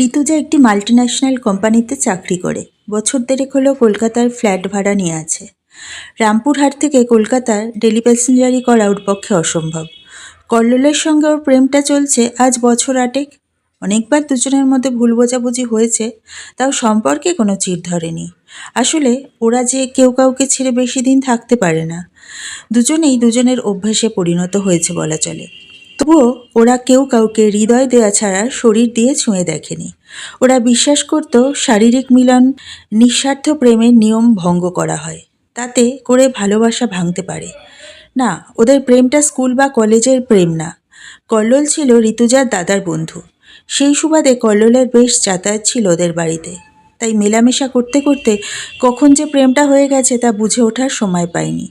ঋতুজা একটি মাল্টিন্যাশনাল কোম্পানিতে চাকরি করে। বছর দেড়েক হলো কলকাতার ফ্ল্যাট ভাড়া নিয়ে আছে। রামপুরহাট থেকে কলকাতার ডেলি প্যাসেঞ্জারি করা ওর পক্ষে অসম্ভব। কল্লোলের সঙ্গে ওর প্রেমটা চলছে আজ বছর আটেক। অনেকবার দুজনের মধ্যে ভুল বোঝাবুঝি হয়েছে, তাও সম্পর্কে কোনো চির ধরেনি। আসলে ওরা যে কেউ কাউকে ছেড়ে বেশি দিন থাকতে পারে না। দুজনেই দুজনের অভ্যাসে পরিণত হয়েছে বলা চলে। তবুও ওরা কেউ কাউকে হৃদয় দেওয়া ছাড়া শরীর দিয়ে ছুঁয়ে দেখেনি। ওরা বিশ্বাস করত শারীরিক মিলন নিঃস্বার্থ প্রেমের নিয়ম ভঙ্গ করা হয়, তাতে করে ভালোবাসা ভাঙতে পারে। না, ওদের প্রেমটা স্কুল বা কলেজের প্রেম না। কল্লোল ছিল ঋতুজার দাদার বন্ধু। সেই সুবাদে কল্লোলের বেশ যাতায়াত ছিল ওদের বাড়িতে। তাই মেলামেশা করতে করতে কখন যে প্রেমটা হয়ে গেছে তা বুঝে ওঠার সময় পায়নি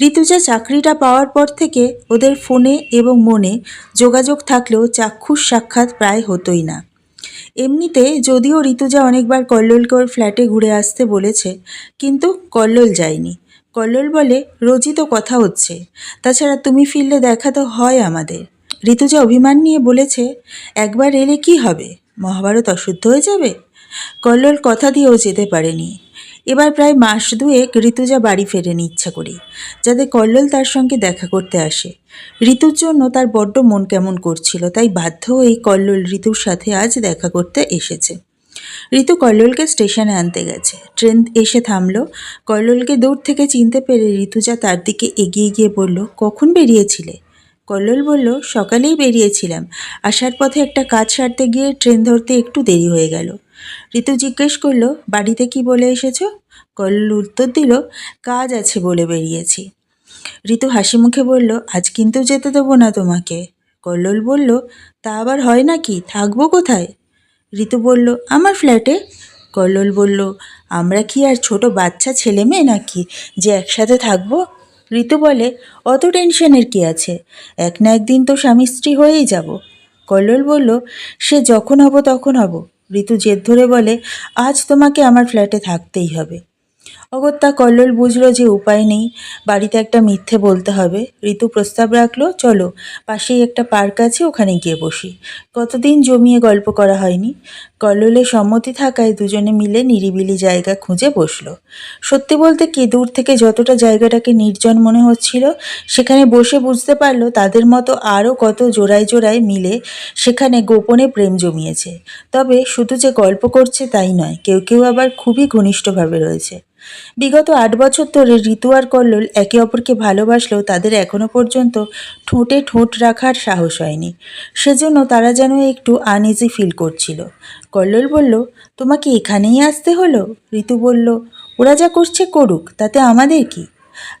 ঋতুজা চাকরিটা পাওয়ার পর থেকে ওদের ফোনে এবং মনে যোগাযোগ থাকলেও চাক্ষুষ সাক্ষাৎ প্রায় হতোই না। এমনিতে যদিও ঋতুজা অনেকবার কল্লোলকে ওর ফ্ল্যাটে ঘুরে আসতে বলেছে, কিন্তু কল্লোল যায়নি। কল্লোল বলে, রোজই তো কথা হচ্ছে। তাছাড়া তুমি ফিরলে দেখা তো হয় আমাদের। ঋতুজা অভিমান নিয়ে বলেছে, একবার এলে কি হবে? মহাভারত অশুদ্ধ হয়ে যাবে? কল্লোল কথা দিয়েও যেতে পারেনি। এবার প্রায় মাস দুয়েক ঋতুজা বাড়ি ফেরেনি ইচ্ছা করে, যাতে কল্লোল তার সঙ্গে দেখা করতে আসে। ঋতুর জন্য তার বড্ড মন কেমন করছিল, তাই বাধ্য হয়েই কল্লোল ঋতুর সাথে আজ দেখা করতে এসেছে। ঋতু কল্লোলকে স্টেশনে আনতে গেছে। ট্রেন এসে থামলো। কল্লোলকে দূর থেকে চিনতে পেরে ঋতুজা তার দিকে এগিয়ে গিয়ে বলল, কখন বেরিয়েছিলে? কল্লোল বলল, সকালেই বেরিয়েছিলাম। আসার পথে একটা কাজ সারতে গিয়ে ট্রেন ধরতে একটু দেরি হয়ে গেল। ঋতু জিজ্ঞেস করল, বাড়িতে কি বলে এসেছ? কল্লোল উত্তর দিল, কাজ আছে বলে বেরিয়েছি। ঋতু হাসি মুখে বলল, আজ কিন্তু যেতে দেবো না তোমাকে। কল্লোল বলল, তা আবার হয় নাকি? থাকব কোথায়? ঋতু বলল, আমার ফ্ল্যাটে। কল্লোল বলল, আমরা কি আর ছোট বাচ্চা ছেলে মেয়ে নাকি যে একসাথে থাকব? ঋতু বলে, অত টেনশনের কি আছে? এক না একদিন তো স্বামী স্ত্রী হয়েই যাব। কল্লোল বলল, সে যখন হব তখন হব। ঋতু জেদ ধরে বলে, আজ তোমাকে আমার ফ্ল্যাটে থাকতেই হবে। অগত্যা কল্লোল বুঝলো যে উপায় নেই, বাড়িতে একটা মিথ্যে বলতে হবে। ঋতু প্রস্তাব রাখল, চলো, পাশেই একটা পার্ক আছে, ওখানে গিয়ে বসি। কতদিন জমিয়ে গল্প করা হয়নি। কল্লোলের সম্মতি থাকায় দুজনে মিলে নিরিবিলি জায়গা খুঁজে বসল। সত্যি বলতে কি, দূর থেকে যতটা জায়গাটাকে নির্জন মনে হচ্ছিল, সেখানে বসে বুঝতে পারল তাদের মতো আরও কত জোড়ায় জোড়ায় মিলে সেখানে গোপনে প্রেম জমিয়েছে। তবে শুধু যে গল্প করছে তাই নয়, কেউ কেউ আবার খুবই ঘনিষ্ঠভাবে রয়েছে। বিগত আট বছর ধরে ঋতু আর কল্লোল একে অপরকে ভালোবাসলেও তাদের এখনও পর্যন্ত ঠোঁটে ঠোঁট রাখার সাহস হয়নি। সেজন্য তারা যেন একটু আনইজি ফিল করছিল। কল্লোল বলল, তোমাকে এখানেই আসতে হলো? ঋতু বলল, ওরা যা করছে করুক, তাতে আমাদের কি?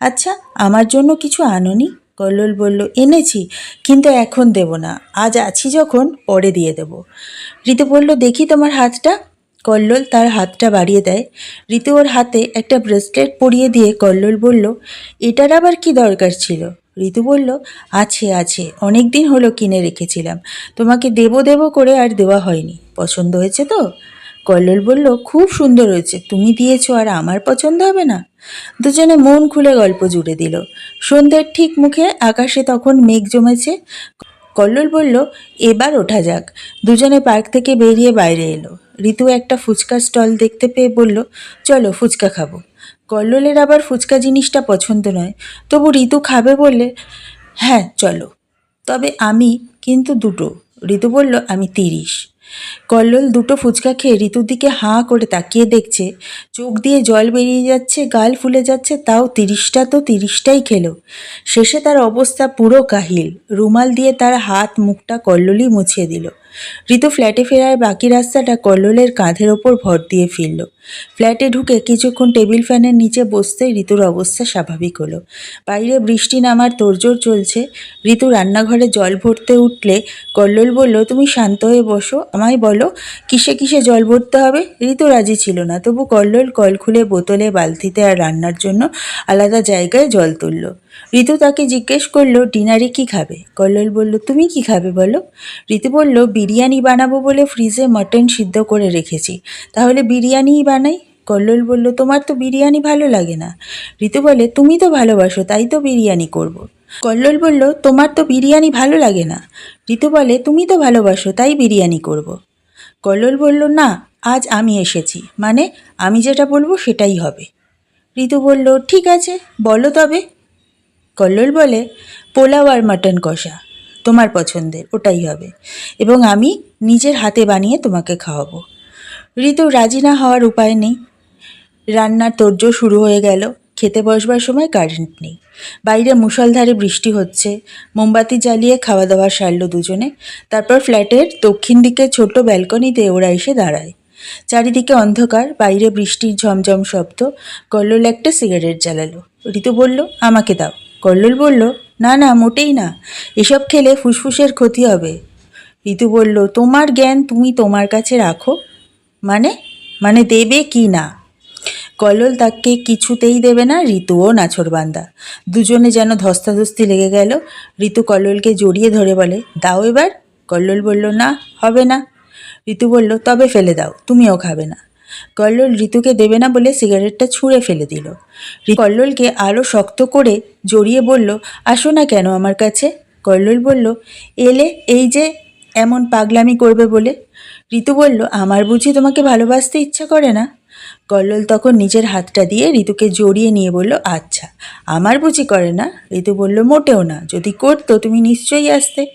আচ্ছা আমার জন্য কিছু আনোনি? কল্লোল বলল, এনেছি, কিন্তু এখন দেব না। আজ আছি যখন, পরে দিয়ে দেব। ঋতু বলল, দেখি তোমার হাতটা। কল্লোল তার হাতটা বাড়িয়ে দেয়। ঋতু ওর হাতে একটা ব্রেসলেট পরিয়ে দিয়ে কল্লোল বলল, এটার আবার কি দরকার ছিল? ঋতু বলল, আছে আছে অনেক দিন হলো কিনে রেখেছিলাম। তোমাকে দেব দেব করে আর দেওয়া হয়নি। পছন্দ হয়েছে তো? কল্লোল বলল, খুব সুন্দর হয়েছে, তুমি দিয়েছ আর আমার পছন্দ হবে না? দুজনে মন খুলে গল্প জুড়ে দিল। সন্ধ্যের ঠিক মুখে আকাশে তখন মেঘ জমেছে। কল্লোল বলল, এবার ওঠা যাক। দুজনে পার্ক থেকে বেরিয়ে বাইরে এলো। ঋতু একটা ফুচকা স্টল দেখতে পেয়ে বলল, চলো ফুচকা খাব। কল্লোলের আবার ফুচকা জিনিসটা পছন্দ নয়। তবু ঋতু খাবে বলে হ্যাঁ চলো। তবে আমি কিন্তু দুটো। ঋতু বলল, আমি তিরিশ। কল্লোল দুটো ফুচকা খেয়ে ঋতুর দিকে হাঁ করে তাকিয়ে দেখছে, চোখ দিয়ে জল বেরিয়ে যাচ্ছে, গাল ফুলে যাচ্ছে, তাও তিরিশটা তো তিরিশটাই খেলো। শেষে তার অবস্থা পুরো কাহিল। রুমাল দিয়ে তার হাত মুখটা কল্লোলই মুছিয়ে দিল। ঋতু ফ্ল্যাটে ফেরার বাকি রাস্তাটা কল্লোলের কাঁধের ওপর ভর দিয়ে ফিরল। ফ্ল্যাটে ঢুকে কিছুক্ষণ টেবিল ফ্যানের নিচে বসতে ঋতুর অবস্থা স্বাভাবিক হলো। বাইরে বৃষ্টি নামার তোড়জোড় চলছে। ঋতু রান্নাঘরে জল ভরতে উঠলে কল্লোল বলল, তুমি শান্ত হয়ে বসো, আমায় বলো, কিসে কিসে জল ভরতে হবে? ঋতু রাজি ছিল না, তবু কল্লোল কল খুলে বোতলে বালতিতে আর রান্নার জন্য আলাদা জায়গায় জল তুলল। ঋতু তাকে জিজ্ঞেস করল, ডিনারে কি খাবে? কল্লোল বলল, তুমি কি খাবে বলো? ঋতু বলল, বিরিয়ানি বানাবো বলে ফ্রিজে মটন সিদ্ধ করে রেখেছি। তাহলে বিরিয়ানিই বানাই কল্লোল বলল, তোমার তো বিরিয়ানি ভালো লাগে না। ঋতু বলে, তুমি তো ভালোবাসো, তাই তো বিরিয়ানি করব। কল্লোল বলল, তোমার তো বিরিয়ানি ভালো লাগে না। ঋতু বলে, তুমি তো ভালোবাসো, তাই বিরিয়ানি করব। কল্লোল বলল, না, আজ আমি এসেছি। মানে আমি যেটা বলব সেটাই হবে। ঋতু বলল, ঠিক আছে, বলো তবে। কল্লোল বলে, পোলাও আর মাটন কষা, তোমার পছন্দের, ওটাই হবে। এবং আমি নিজের হাতে বানিয়ে তোমাকে খাওয়াবো। ঋতু রাজি না হওয়ার উপায় নেই। রান্নার তোড়জোড় শুরু হয়ে গেল। খেতে বসবার সময় কারেন্ট নেই। বাইরে মুষলধারে বৃষ্টি হচ্ছে। মোমবাতি জ্বালিয়ে খাওয়া দাওয়া সারল দুজনে। তারপর ফ্ল্যাটের দক্ষিণ দিকে ছোট ব্যালকনিতে ওরা এসে দাঁড়ায়। চারিদিকে অন্ধকার, বাইরে বৃষ্টির ঝমঝম শব্দ। কল্লোল একটা সিগারেট জ্বালালো। ঋতু বলল, আমাকে দাও। কল্লোল বলল, না না, মোটেই না। এসব খেলে ফুসফুসের ক্ষতি হবে। ঋতু বলল, তোমার জ্ঞান তুমি তোমার কাছে রাখো। মানে? মানে দেবে কি না? কল্লোল তাকে কিছুতেই দেবে না, ঋতু ঋতুও নাছরবান্দা দুজনে যেন ধস্তাধস্তি লেগে গেল। ঋতু কল্লোলকে জড়িয়ে ধরে বলে, দাও এবার। কল্লোল বলল, না, হবে না। ঋতু বলল, তবে ফেলে দাও, তুমিও খাবে না। কল্লোল ঋতুকে দেবে না বলে সিগারেটটা ছুঁড়ে ফেলে দিল। কল্লোলকে আরও শক্ত করে জড়িয়ে বলল, আসো না কেন আমার কাছে? কল্লোল বলল, এলে এই যে এমন পাগলামি করবে বলে? ঋতু বলল, আমার বুঝি তোমাকে ভালোবাসতে ইচ্ছা করে না? কল্লোল তখন নিজের হাতটা দিয়ে ঋতুকে জড়িয়ে নিয়ে বলল আচ্ছা আমার বুঝি করে না? ঋতু বলল, মোটেও না, যদি করতো তুমি নিশ্চয়ই আসতে।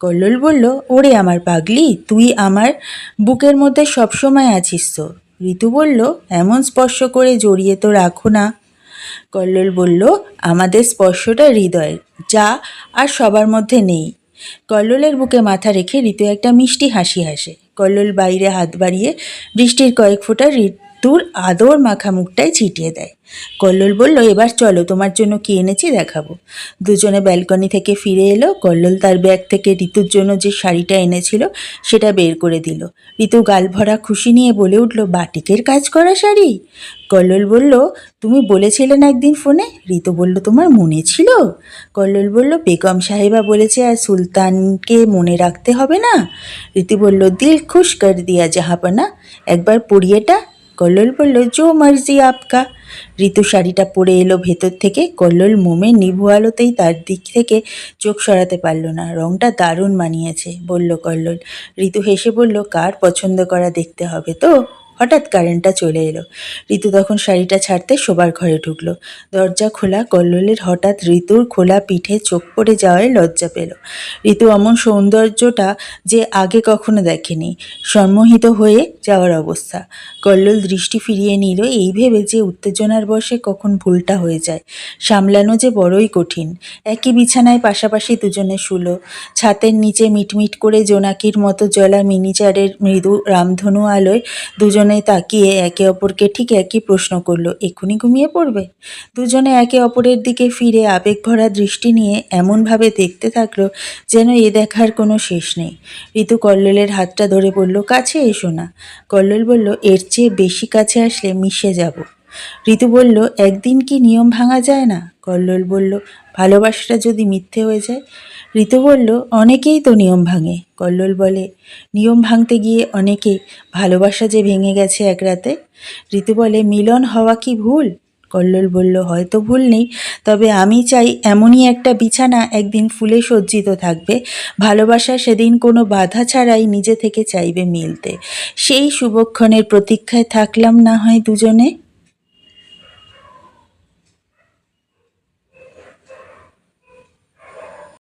কল্লোল বলল, ওরে আমার পাগলি, তুই আমার বুকের মধ্যে সবসময় আছিস তো? ঋতু বলল, এমন স্পর্শ করে জড়িয়ে তো রাখো না। কল্লোল বলল, আমাদের স্পর্শটা হৃদয়ের, যা আর সবার মধ্যে নেই। কল্লোলের বুকে মাথা রেখে ঋতু একটা মিষ্টি হাসি হাসে। কল্লোল বাইরে হাত বাড়িয়ে বৃষ্টির কয়েক ফোঁটা ঋতুর আদর মাখা মুখটায় ছিটিয়ে দেয়। কল্লোল বলল, এবার চলো, তোমার জন্য কি এনেছি দেখাবো। দুজনে ব্যালকনি থেকে ফিরে এলো। কল্লোল তার ব্যাগ থেকে ঋতুর জন্য যে শাড়িটা এনেছিল, সেটা বের করে দিল। ঋতু গাল ভরা খুশি নিয়ে বলে উঠল, বাটিকের কাজ করা শাড়ি? কল্লোল বলল, তুমি বলেছিলে না একদিন ফোনে? ঋতু বলল, তোমার মনে ছিল? কল্লোল বলল, বেগম সাহেবা বলেছে, আর সুলতানকে মনে রাখতে হবে না। ঋতু বলল, দিল খুশ কর দিয়া জাহাপনা, একবার পড়িয়েটা। কল্লোল বলল জো মার্জি আপকা। ঋতু শাড়িটা পরে এলো ভেতর থেকে। কল্লোল মোমে নিভু আলোতেই তার দিক থেকে চোখ সরাতে পারল না। রংটা দারুণ মানিয়েছে, বলল কল্লোল। ঋতু হেসে বলল, কার পছন্দ করা দেখতে হবে তো? হঠাৎ কারেন্টটা চলে এলো। ঋতু তখন শাড়িটা ছাড়তে শোবার ঘরে ঢুকলো। দরজা খোলা, কল্লোলের হঠাৎ ঋতুর খোলা পিঠে চোখ পড়ে যাওয়ায় লজ্জা পেল। ঋতু এমন সৌন্দর্যটা যে আগে কখনো দেখেনি, সম্মোহিত হয়ে যাওয়ার অবস্থা। কল্লোল দৃষ্টি ফিরিয়ে নিল, এই ভেবে যে উত্তেজনার বশে কখন ভুলটা হয়ে যায়। সামলানো যে বড়ই কঠিন। একই বিছানায় পাশাপাশি দুজনে শুলো। ছাতের নিচে মিটমিট করে জোনাকির মতো জ্বলা মিনিচারের মৃদু রামধনু আলোয় দুজনে তাকিয়ে একে অপরকে ঠিক একই প্রশ্ন করল, এক্ষুনি ঘুমিয়ে পড়বে? দুজনে একে অপরের দিকে ফিরে আবেগ ভরা দৃষ্টি নিয়ে এমনভাবে দেখতে থাকল যেন এ দেখার কোনো শেষ নেই। ঋতু কল্লোলের হাতটা ধরে বলল, কাছে এসো না। কল্লোল বলল, এর চেয়ে বেশি কাছে আসলে মিশে যাব। ঋতু বলল, একদিন কি নিয়ম ভাঙা যায় না? কল্লোল বলল, ভালোবাসাটা যদি মিথ্যে হয়ে যায় ঋতু বলল, অনেকেই তো নিয়ম ভাঙে। কল্লোল বলে, নিয়ম ভাঙতে গিয়ে অনেকে ভালোবাসা যে ভেঙে গেছে এক রাতে? ঋতু বলে, মিলন হওয়া কি ভুল? কল্লোল বলল, হয়তো ভুল নেই, তবে আমি চাই এমনই একটা বিছানা একদিন ফুলে সজ্জিত থাকবে। ভালোবাসা সেদিন কোনো বাধা ছাড়াই নিজে থেকে চাইবে মিলতে। সেই শুভক্ষণের প্রতীক্ষায় থাকলাম না হয় দুজনে।